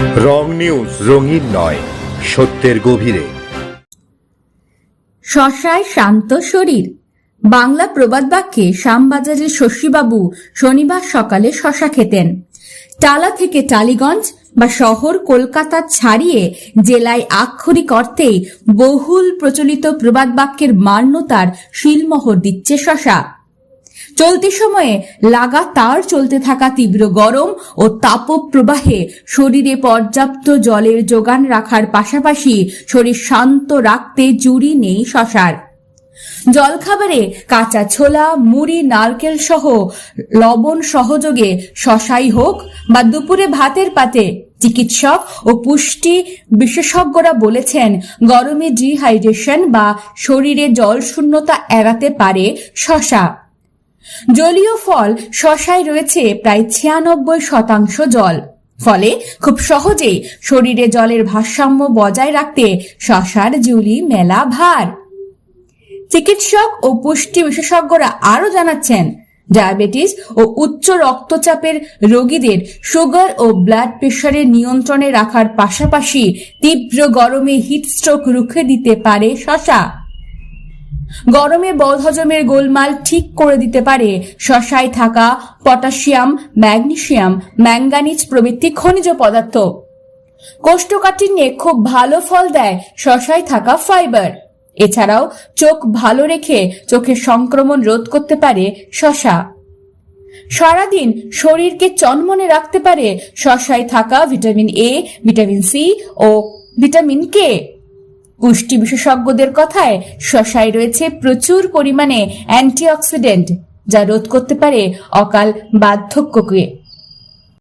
রং news, রঙিন নয়, সত্যের গভীরে। শশায় শান্ত শরীর। বাংলা প্রবাদ বাক্যে শ্যামবাজারের শশীবাবু শনিবার সকালে শশা খেতেন। টালা থেকে টালিগঞ্জ বা শহর কলকাতা ছাড়িয়ে জেলায় আক্ষরিক অর্থেই বহুল প্রচলিত প্রবাদ বাক্যের মান্যতার শিলমোহর দিচ্ছে শশা। চলতি সময়ে লাগাতার চলতে থাকা তীব্র গরম ও তাপপ্রবাহে শরীরে পর্যাপ্ত জলের যোগান রাখার পাশাপাশি শরীর শান্ত রাখতে জুড়ি নেই শশার। জলখাবারে কাঁচা ছোলা, মুড়ি, নারকেল সহ লবণ সহযোগে শশাই হোক বা দুপুরে ভাতের পাতে চিকিৎসক ও পুষ্টি বিশেষজ্ঞরা বলেছেন, গরমে ডিহাইড্রেশন বা শরীরে জল শূন্যতা এড়াতে পারে শশা। জলীয় ফল শশায় রয়েছে প্রায় ছিয়ানব্বই শতাংশ জল। ফলে খুব সহজেই শরীরে জলের ভারসাম্য বজায় রাখতে শশার জুলি মেলা ভার। চিকিৎসক ও পুষ্টি বিশেষজ্ঞরা আরও জানাচ্ছেন, ডায়াবেটিস ও উচ্চ রক্তচাপের রোগীদের সুগার ও ব্লাড প্রেশারের নিয়ন্ত্রণে রাখার পাশাপাশি তীব্র গরমে হিটস্ট্রোক রুখে দিতে পারে শশা। গরমে বদহজমের গোলমাল ঠিক করে দিতে পারে শশায় থাকা পটাশিয়াম, ম্যাগনেশিয়াম, ম্যাঙ্গানিজ প্রভৃতি খনিজ পদার্থ। কোষ্ঠকাঠিন্যে খুব ভালো ফল দেয় শশায় থাকা ফাইবার। এছাড়াও চোখ ভালো রেখে চোখের সংক্রমণ রোধ করতে পারে শশা। সারাদিন শরীরকে চনমনে রাখতে পারে শশায় থাকা ভিটামিন এ ভিটামিন সি ও ভিটামিন কে পুষ্টি বিশেষজ্ঞদের কথায় শশায় রয়েছে প্রচুর পরিমাণে অ্যান্টিঅক্সিডেন্ট যা রোধ করতে পারে অকাল বার্ধক্যকে।